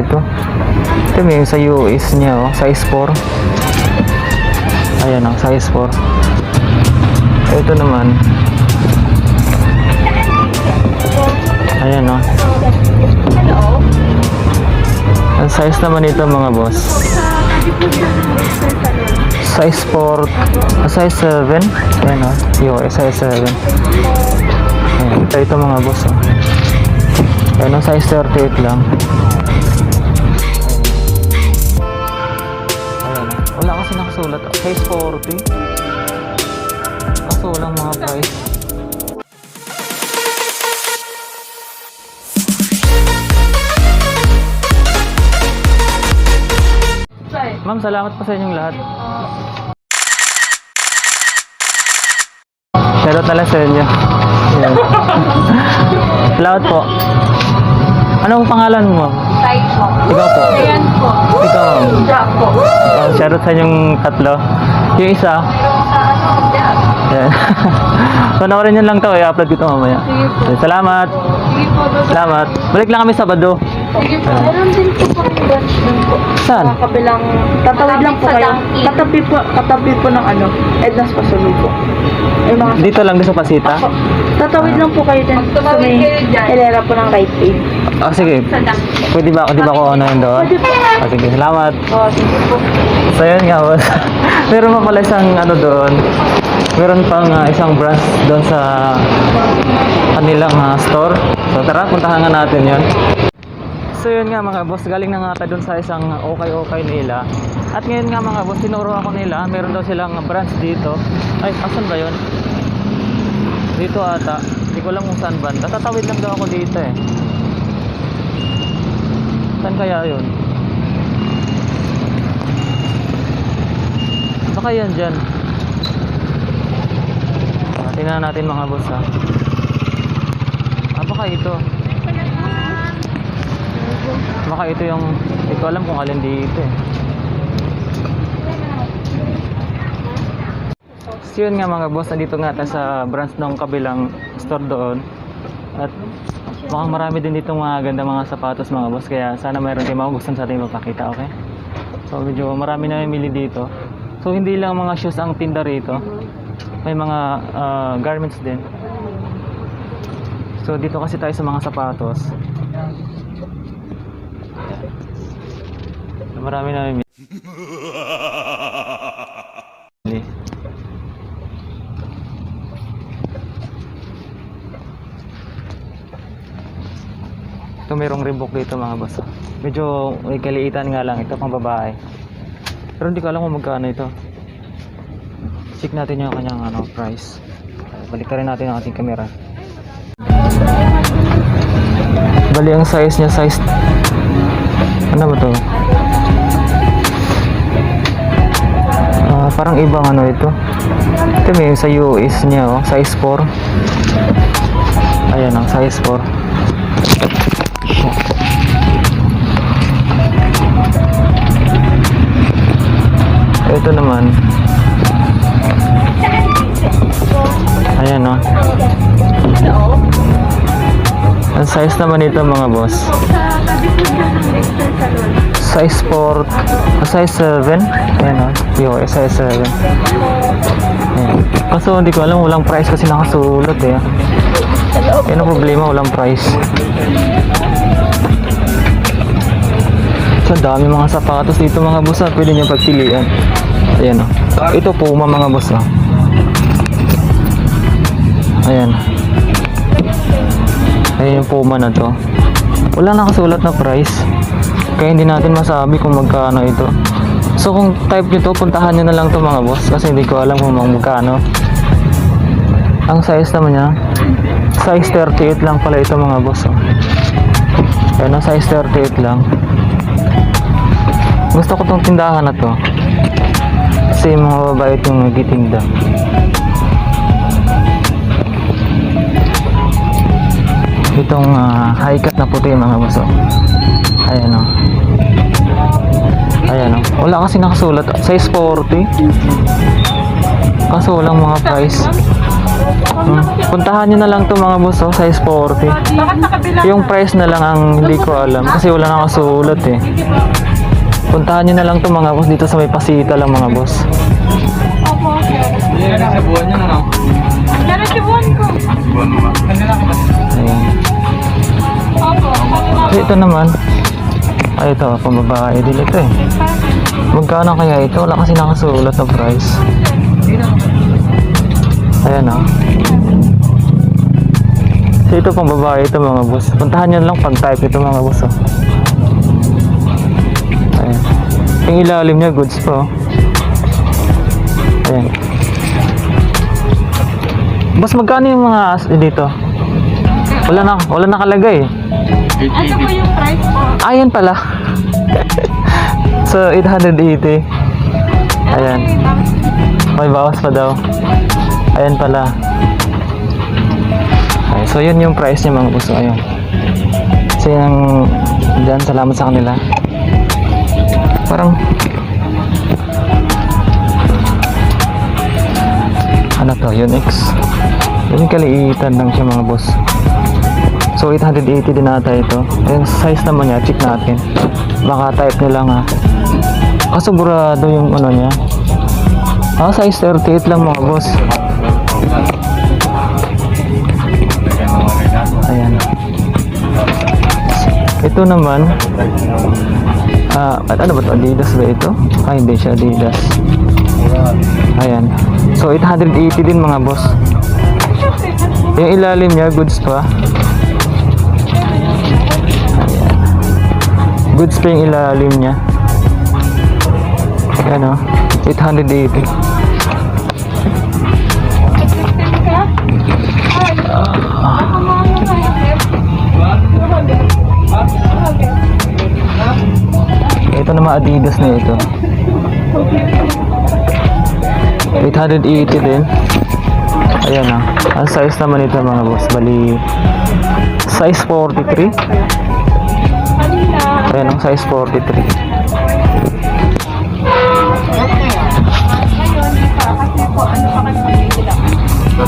ito. Ito may sa US niya, oh. Size 4. Ayan, oh. Size 4. Ito naman. Ayan, oh. Ang size naman ito mga boss. Size 4, ah, size 7. Ayan o, yung size 7. Ayan, ito, ito mga boss o. Ayan o, size 38 lang. Nakasulat. Size 40. Kaso walang mga price. Ma'am, salamat po sa inyong lahat. Shoutout na lang sa inyo. Salamat po. Ano ang pangalan mo? Side po. Ikaw po. Ayan po. Ikaw. Jack po. Uh, shoutout sa inyong tatlo. Yung isa, Ayan. Panoorin nyo lang to, i-upload ko ito mamaya. Sige po. Salamat. Sige po. Salamat. Balik lang kami Sabado. Sige po. Meron din po po ang branch dun po. Saan? Sa kabilang, tatawid lang po Sa kayo. Dangkil. Katabi po, katabi po ng ano, Edna's Pasulubong. Ay mga Dito lang, dito sa Pasita. po. Tatawid lang po kayo din sa Tumawid may kayo dyan. hilera po ng right aid. Ah, sige. Pwede ba, di ba ako ano yun doon? Ah, sige, salamat. Oh, sige po. So yun nga, boss. Meron pa pala isang ano doon. Meron pang ah, isang branch doon sa kanilang ah, store. So tara, puntahan nga natin yun. So yun nga mga boss, galing na nga tayo doon sa isang okay-okay nila. At ngayon nga mga boss, tinuro ako nila, meron daw silang branch dito. Ay, asan ba yun? Dito ata. Hindi ko lang kung saan banda. Tatawid lang daw ako dito eh. Saan kaya yun? Baka yan dyan. Ah, tingnan natin mga boss ha. Ah, baka ito. Baka ito yung, hindi ko alam kung alin dito eh. So yun nga mga boss, nandito nga tayo sa branch ng kabilang store doon. At mukhang marami din dito mga ganda mga sapatos mga boss. Kaya sana mayroon kayo magugustuhan sa ating mapakita, okay? So medyo marami na namimili dito. So hindi lang mga shoes ang tinda rito. May mga ah, garments din. So dito kasi tayo sa mga sapatos. Marami na namimili. Ito mayroong Reebok dito mga boss. Medyo may kaliitan nga lang ito pang babae. Pero hindi ko alam kung magkano ito. Check natin yung kanyang ano, price. Balik rin natin ang ating camera. Bali ang size niya, size... Ano ba to? Ah, parang ibang ano ito. Ito may sa US niya, oh, size 4. Ayan ang size 4. Ito naman. Ayan o. Ang size naman ito mga boss. Size 4, ah, size 7. Ayan o. Yo, size 7. Ayan. Kaso hindi ko alam, walang price kasi nakasulat eh. Yan ang problema, walang price. So, dami mga sapatos dito mga boss ah. Pwede nyo pagpilian. Ayan o. Ito Puma mga boss ah. Ayan. Ayan yung Puma na to. Wala nakasulat na price. Kaya hindi natin masabi kung magkano ito. So kung type nyo to, puntahan nyo na lang to mga boss. Kasi hindi ko alam kung magkano. Ang size naman niya, size 38 lang pala ito mga boss. Oh. Ayan, ang size 38 lang. Gusto ko tong tindahan na to. Kasi mga babae itong nagtitinda. Itong ah, high cut na puti mga boss. oh. Ayan o. Ayan o. Wala kasi nakasulat. Size 40. Kaso walang mga price. Hmm. Puntahan nyo na lang to mga boss, oh, size 40. Bakit sa kabila? Yung price na lang ang hindi ko alam kasi wala na nakasulat eh. Puntahan nyo na lang to mga boss dito sa may pasita lang mga boss. Opo. Yan sa buwan niya na no? Yan ang tibuan ko. Kanila ka ba? Ayan. Opo. Ito naman. Ay, ito, pambabae din ito eh. Magkano kaya ito? Wala kasi nakasulat na price. Ayan ah. So, ito pang babae ito mga boss. Puntahan nyo lang pag type ito mga boss. Oh. Yung ilalim niya, goods pa. Oh. Ayan. Boss, magkano yung mga as- dito? Wala na, wala nakalagay. Ito po yung price po. Ah, yan pala. so, 880. Ayan. May bawas pa daw. Ayan pala. Okay, so, yun yung price niya mga puso. Ayun. So, yun ang dyan. Salamat sa kanila. Parang ano to, Unix. Yun kaliitan lang siya mga boss. So 880 din ata ito. Yung size naman niya, check natin. Baka type nyo lang ha. Kasigurado yung ano niya. Ah, size 38 lang mga boss. Ayan. Ito naman, ah, ano ba to? Adidas ba ito? Ah, hindi siya Adidas. Ayan. So 880 din mga boss. Yung ilalim niya, goods pa. Goods pa yung ilalim niya. Ayan o. 880. Ito naman Adidas na ito. 880 din. Ayan na. Ang size naman ito mga boss. Bali, size 43. Ayan ang size 43.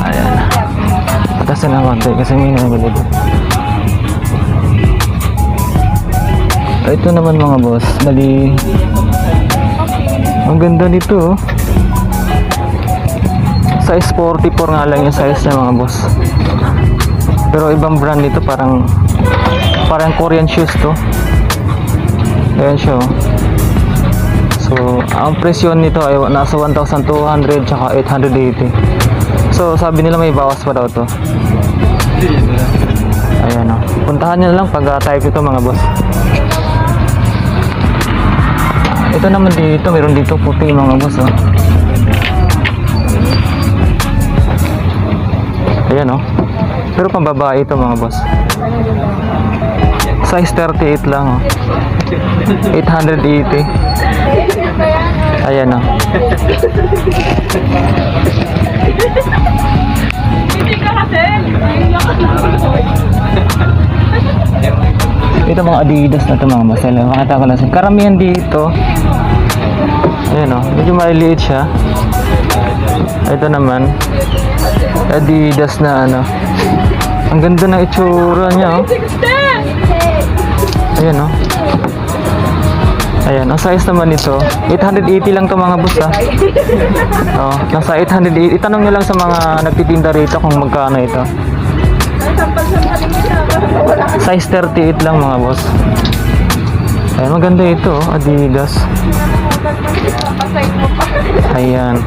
Ayan. Patasin ng konti kasi may nabili Ito naman mga boss. Bali, ang ganda nito oh. Size 44 nga lang yung size niya mga boss. Pero ibang brand nito parang parang Korean shoes to. Ayan siya oh. So, ang presyo nito ay nasa 1,200 tsaka 880. So, sabi nila may bawas pa daw to. Ayan oh. Puntahan nyo lang pag uh, type ito mga boss. Ito naman dito, meron dito puti mga boss oh. Ayan oh. Pero pang babae ito mga boss. Size 38 lang oh. 880. Ayan oh. Ito mga Adidas na ito mga boss. Makita ko lang. Karamihan dito. Ayan oh. Medyo maliliit siya. Ito naman. Adidas na ano. Ang ganda ng itsura niya oh. Ayan oh. Ayan, ang size naman nito, 880 lang to mga boss ha. Oh, nasa 880. Itanong nyo lang sa mga nagtitinda rito kung magkano ito. Size 38 lang mga boss. Ayan, maganda ito, oh, Adidas. Ayan.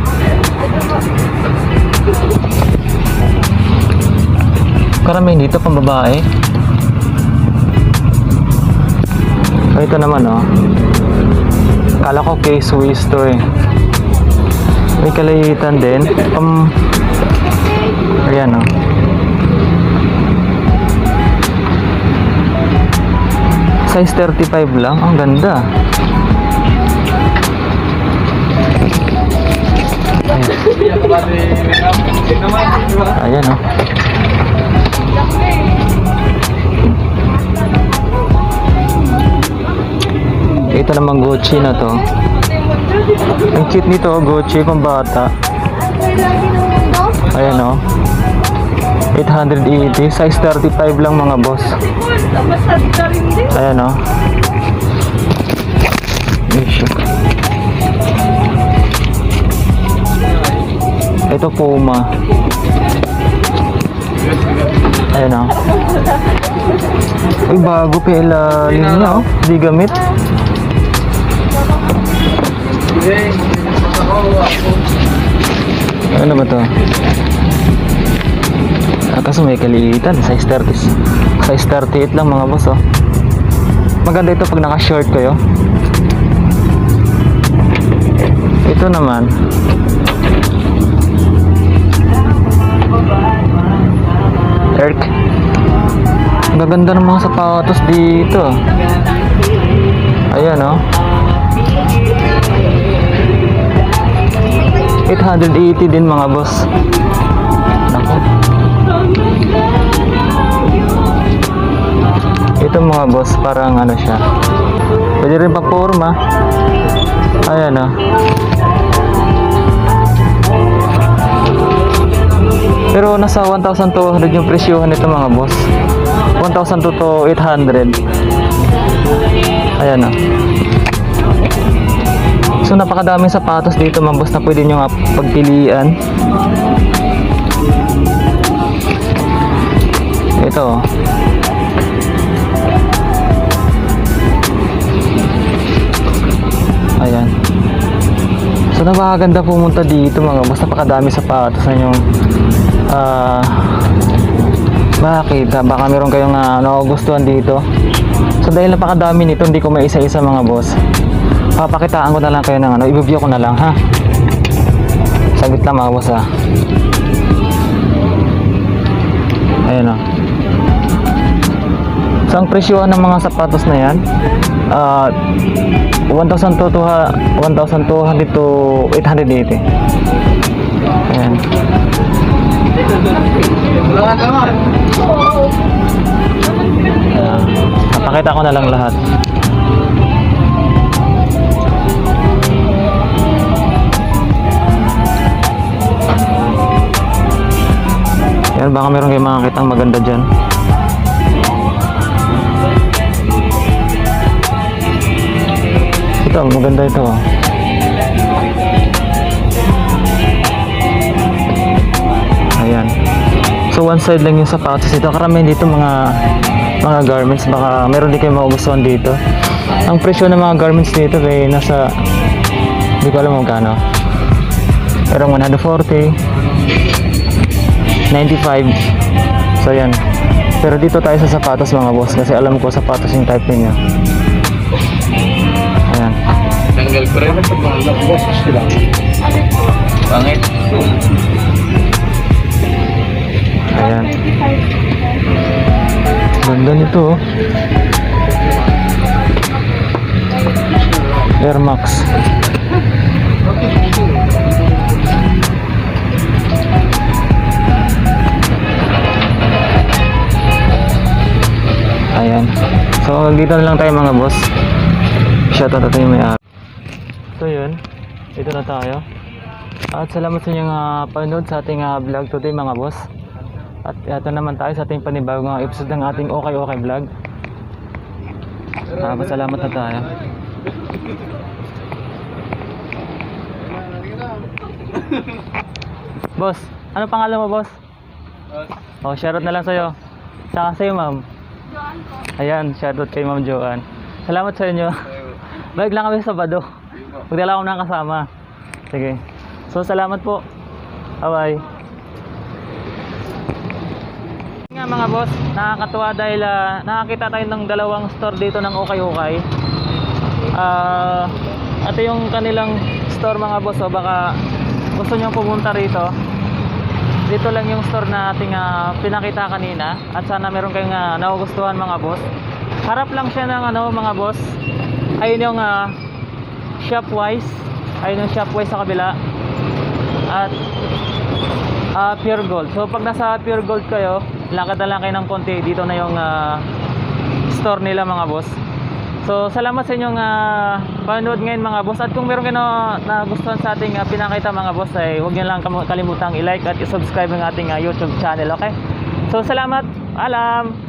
Karamihan dito pang babae. Oh, ito naman oh. Kala ko case to eh. May kalayitan din. Um, Size 35 lang. Ang ganda. Ayan oh. Ito namang Gucci na to. Ang cute nito, Gucci pang bata. Ayan oh. 880. Size 35 lang mga boss. Ayan o. Issue. Ito Puma. Ayan o. Uy, bago pa ilalim niya oh. Di gamit. Ano ba to? Ah, kaso may kaliitan. Size 30. Size 38 lang mga boss oh. Maganda ito pag naka-short kayo. Ito naman. Erk. Gaganda ng mga sapatos dito. Ayan oh. 880 din mga boss. Nako. Ito mga boss, parang ano siya. Pwede rin pa forma. Ayan ah. Pero nasa 1,200 yung presyohan nito mga boss. 1,200 to 800. Ayan ah. So napakadaming sapatos dito mga boss na pwede nyo nga pagpilian. Ito. oh. Ayan. So napakaganda pumunta dito mga boss. Napakadami sapatos na yung ah bakit? Ah, Baka meron kayong uh, nagugustuhan dito. So dahil napakadami nito, hindi ko maisa-isa mga boss. Papakitaan ko na lang kayo ng ano, i-review ko na lang ha. Saglit lang mga boss ha. Ayan o. So ang ng mga sapatos na yan, ah 1,200 to 1,200 to 880. Ayan. Ayan. Napakita ko na lang lahat. Baka meron kayong makakita maganda dyan. Ito, maganda ito. Ayan. So one side lang yung sapatos dito. Karamihan dito mga mga garments. Baka meron din kayo magugustuhan dito. Ang presyo ng mga garments dito ay nasa hindi ko alam magkano. Pero 140 95 So yan Pero dito tayo sa sapatos mga boss Kasi alam ko sapatos yung type ninyo Ayan Tanggal ko rin. Boses sila. Pangit. Ayan Ganda nito oh Air Max Dito na lang tayo mga boss. Shoutout natin yung may-ari. So, yun. Dito na tayo. At salamat sa inyong uh, panood sa ating ah, vlog today mga boss. At ito naman tayo sa ating panibagong ah, episode ng ating Okay Okay vlog. Uh, salamat na tayo. boss, ano pangalan mo boss? Oh, shoutout na lang sa'yo. Saka sa'yo ma'am. Ayan, shoutout kay ma'am Joanne. Salamat sa inyo. Balik lang kami sa Sabado. Magdala ako ng kasama. Sige. So, salamat po. Bye-bye. Nga mga boss, nakakatuwa dahil ah, nakakita tayo ng dalawang store dito ng Okay Okay. Ah, ito yung kanilang store mga boss, so baka gusto nyo pumunta rito. Dito lang yung store na ating ah, pinakita kanina at sana meron kayong uh, nagugustuhan mga boss. Harap lang siya ng ano mga boss. Ayun yung uh, Shopwise. Ayun yung Shopwise sa kabila. At ah, Pure Gold. So pag nasa Pure Gold kayo, lakad na lang kayo ng konti. Dito na yung ah, store nila mga boss. So salamat sa inyong uh, panonood ngayon mga boss. At kung meron kayo na, nagustuhan sa ating ah, pinakita mga boss, ay huwag niyo lang kalimutang i-like at i-subscribe ang ating ah, YouTube channel, okay? So salamat. Alam.